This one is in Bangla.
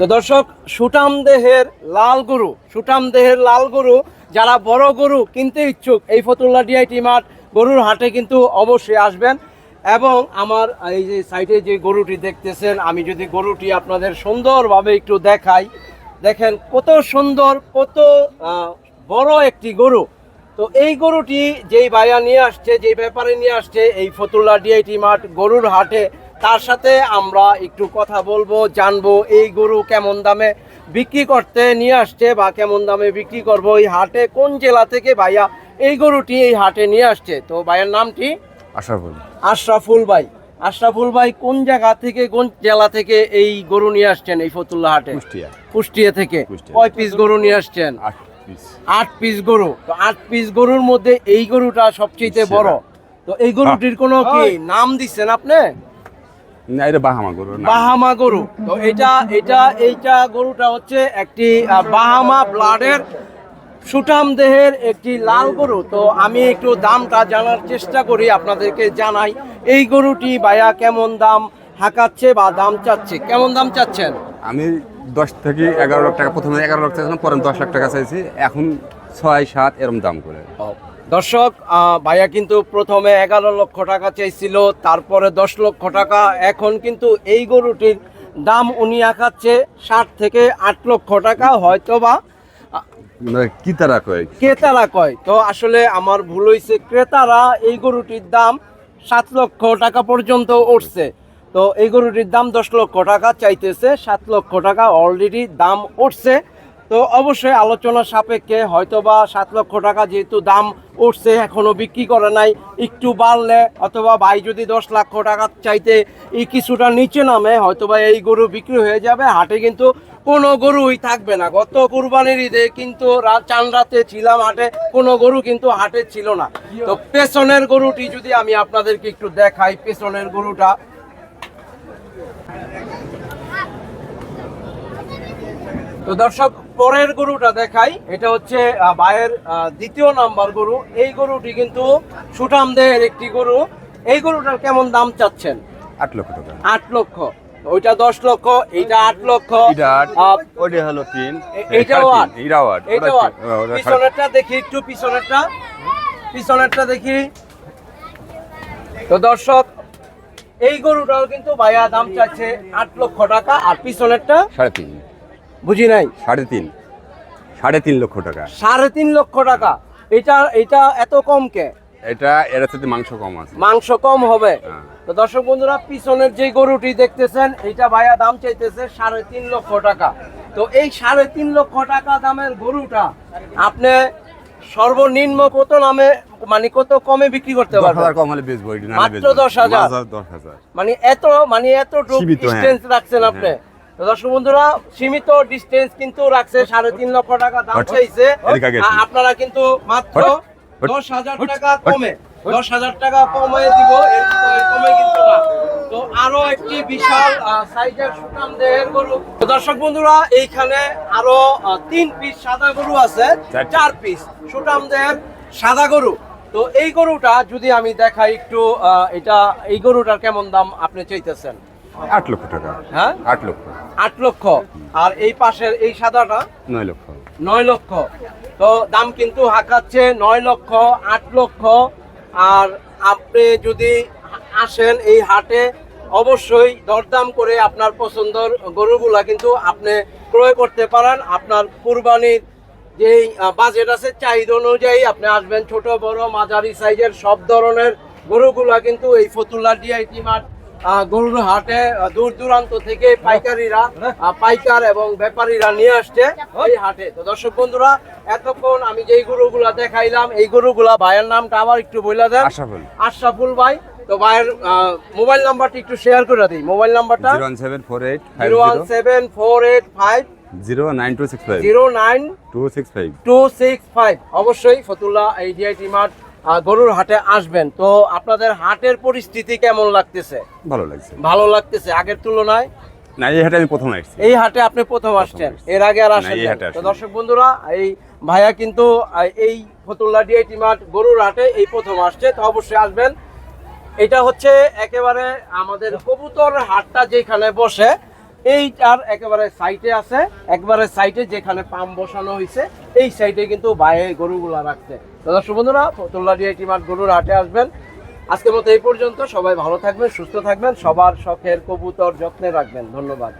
তো দর্শক সুটাম দেহের লাল গরু সুটাম দেহের লাল গরু, যারা বড় গরু কিনতে ইচ্ছুক, এই ফতুল্লা ডিআইটি মাঠ গরুর হাটে কিন্তু অবশ্যই আসবেন। এবং আমার এই যে সাইডে যে গরুটি দেখতেছেন, আমি যদি গরুটি আপনাদের সুন্দরভাবে একটু দেখাই, দেখেন কত সুন্দর, কত বড় একটি গরু। তো এই গরুটি যেই বায়া নিয়ে আসছে, যেই ব্যাপারে নিয়ে আসছে, এই ফতুল্লা ডিআইটি মাঠ গরুর হাটে তার সাথে আমরা একটু কথা বলব জানব এই গরু কেমন দামে বিক্রি করতে নিয়ে আসছে বা কেমন দামে বিক্রি করব এই হাটে কোন জেলা থেকে ভাইয়া এই গরুটি এই হাটে নিয়ে আসছে? তো ভাইয়ের নামটি আশরাফুল। আশরাফুল ভাই। আশরাফুল ভাই কোন জায়গা থেকে কোন জেলা থেকে এই গরু নিয়ে আসছেন এই ফতুল্লা হাটে? কুষ্টিয়া। কুষ্টিয়া থেকে। কয় পিস গরু নিয়ে আসছেন? আট পিস আট পিস গরু। তো আট পিস গরুর মধ্যে এই গরুটা সবচেয়ে বড়। তো এই গরুটির কোনো কি নাম দিচ্ছেন আপনি? না এটা বাহামা গরু বাহামা গরু। তো এটা এটা এইটা গরুটা হচ্ছে একটি বাহামা ব্লাডের সুঠাম দেহের একটি লাল গরু। তো আমি একটু দামটা জানার চেষ্টা করি আপনাদেরকে জানাই। এই গরুটি ভাইয়া কেমন দাম হাঁকাচ্ছে বা দাম চাচ্ছে? কেমন দাম চাচ্ছেন? আমি দশ থেকে এগারো লাখ টাকা প্রথমে এগারো লাখ চাইছিলাম পরে দশ লাখ টাকা চাইছি। এখন ছয় সাত এরম দাম করে। দর্শক ভাইয়া কিন্তু প্রথমে এগারো লক্ষ টাকা চাইছিল তারপরে দশ লক্ষ টাকা। এখন কিন্তু এই গরুটির দাম উনি আঁকাচ্ছে ষাট থেকে আট লক্ষ টাকা হয়তো বা মানে কি কয়? ক্রেতারা কয়। তো আসলে আমার ভুল হয়েছে ক্রেতারা এই গরুটির দাম সাত লক্ষ টাকা পর্যন্ত উঠছে। তো এই গরুটির দাম দশ লক্ষ টাকা চাইতেছে সাত লক্ষ টাকা অলরেডি দাম উঠছে। তো অবশ্যই আলোচনা সাপেক্ষে হয়তোবা সাত লক্ষ টাকা যেহেতু দাম উঠছে, এখনও বিক্রি করে নাই, একটু বাড়লে অথবা ভাই যদি দশ লক্ষ টাকা চাইতে এই কিছুটা নিচে নামে, হয়তোবা এই গরু বিক্রি হয়ে যাবে, হাটে কিন্তু কোনো গরুই থাকবে না। গত কুরবানির ঈদে কিন্তু চান রাতে ছিলাম হাটে, কোনো গরু কিন্তু হাটে ছিল না। তো পেছনের গরুটি যদি আমি আপনাদেরকে একটু দেখাই, পেছনের গরুটা। তো দর্শক পরের গরুটা দেখাই। এটা হচ্ছে আহ, দ্বিতীয় নাম্বার গরু। এই গরুটি কিন্তু সুঠামদের একটি গরু। এই গরুটার কেমন দাম চাচ্ছেন? আট লক্ষ টাকা। আট লক্ষ। ওইটা দশ লক্ষ এইটা আট লক্ষ। ওইটা হলো তিন। এইটাও আট। এটাও আট। এইটাও আট। পিছনেরটা দেখি একটু পিছনেরটা। পিছনেরটা দেখি। তো দর্শক এই গরুটাও কিন্তু ভাইয়া দাম চাচ্ছে আট লক্ষ টাকা আর পিছনেরটা? সাড়ে তিন। বুঝি নাই? সাড়ে তিন। সাড়ে তিন লক্ষ টাকা। সাড়ে তিন লক্ষ টাকা। এটা এটা এত কম কে? এটা এর সাথে মাংস কম আছে। মাংস কম হবে। হ্যাঁ। তো দর্শক বন্ধুরা পিছনের যে গরুটি দেখতেছেন এইটা ভাইয়া দাম চাইতেছে সাড়ে তিন লক্ষ টাকা। তো এই সাড়ে তিন লক্ষ টাকা দামের গরুটা আপনি সর্বনিম্ন কত নামে মানে কত কমে বিক্রি করতে পারবেন? কম হলে বেচবো এটা মাত্র দশ হাজার? মানে এত মানে এত সীমিত, হ্যাঁ। ডিস্টেন্স রাখছেন আপনি। তো দর্শক বন্ধুরা সীমিত ডিস্টেন্স কিন্তু রাখছে সাড়ে তিন লক্ষ টাকা দাম চাইছে। আপনারা কিন্তু মাত্র। দশ হাজার টাকা কমে দশ হাজার টাকা কমে দিব এর এর কমে কিন্তু না। তো আরও একটি বিশাল সাইজের সুটাম দেহের গরু। দর্শক বন্ধুরা এইখানে আরও তিন পিস সাদা গরু আছে চার পিস সুটাম দেহের সাদা গরু। তো এই গরুটা যদি আমি দেখাই একটু এটা এই গরুটার কেমন দাম আপনি চাইতেছেন? আট লক্ষ টাকা। হ্যাঁ? আট লক্ষ। আট লক্ষ। আর এই পাশের এই সাদাটা? নয় লক্ষ। নয় লক্ষ। তো দাম কিন্তু হাঁকাচ্ছে নয় লক্ষ আট লক্ষ। আর আপনি যদি আসেন এই হাটে অবশ্যই দরদাম করে আপনার পছন্দর গরুগুলা কিন্তু আপনি ক্রয় করতে পারেন। আপনার কুরবানির যেই বাজেট আছে চাহিদা অনুযায়ী আপনি আসবেন। ছোট বড় মাঝারি সাইজের সব ধরনের গরুগুলা কিন্তু এই ফতুল্লা ডিআইটি মাঠ গরুর হাটে দূর দূরান্ত থেকে পাইকারিরা পাইকার এবং ব্যাপারীরা নিয়ে আসছে এই হাটে। তো দর্শক বন্ধুরা এতক্ষণ আমি যেই গরুগুলা দেখাইলাম এই গরুগুলা ভাইয়ের নামটা আবার একটু বলে দেন। আশরাফুল। আশরাফুল ভাই তো ভাইয়ের মোবাইল নাম্বারটা একটু শেয়ার করে দিই। মোবাইল নাম্বারটা zero one seven four eight zero. One seven four eight five. Zero nine two six five. Zero nine two six five. Two six five. অবশ্যই ফতুল্লাহ এই ডিআইটি মার্ট গরুর হাটে আসবেন। তো আপনাদের হাটের পরিস্থিতি কেমন লাগতেছে? ভালো লাগছে। ভালো লাগতেছে? আগের তুলনায়? না এই হাটে আমি প্রথম আসছি। এই হাটে আপনি প্রথম আসছেন। এর আগে আর আসেন তো দর্শক বন্ধুরা এই ভাইয়া কিন্তু এই ফতুল্লা ডিআইটি মার্ট গরুর হাটে এই প্রথম আসছে। তো অবশ্যই আসবেন। এটা হচ্ছে একেবারে আমাদের কবুতর হাটটা যেখানে বসে এইটার একেবারে সাইটে আছে, একবারে সাইটে যেখানে পাম্প বসানো হয়েছে এই সাইটে কিন্তু বাইরে গরুগুলা রাখছে। দর্শক বন্ধুরা, ফতুল্লা একটি মাঠ গরুর হাটে আসবেন। আজকের মতো এই পর্যন্ত, সবাই ভালো থাকবেন, সুস্থ থাকবেন, সবার শখের কবুতর যত্নে রাখবেন। ধন্যবাদ।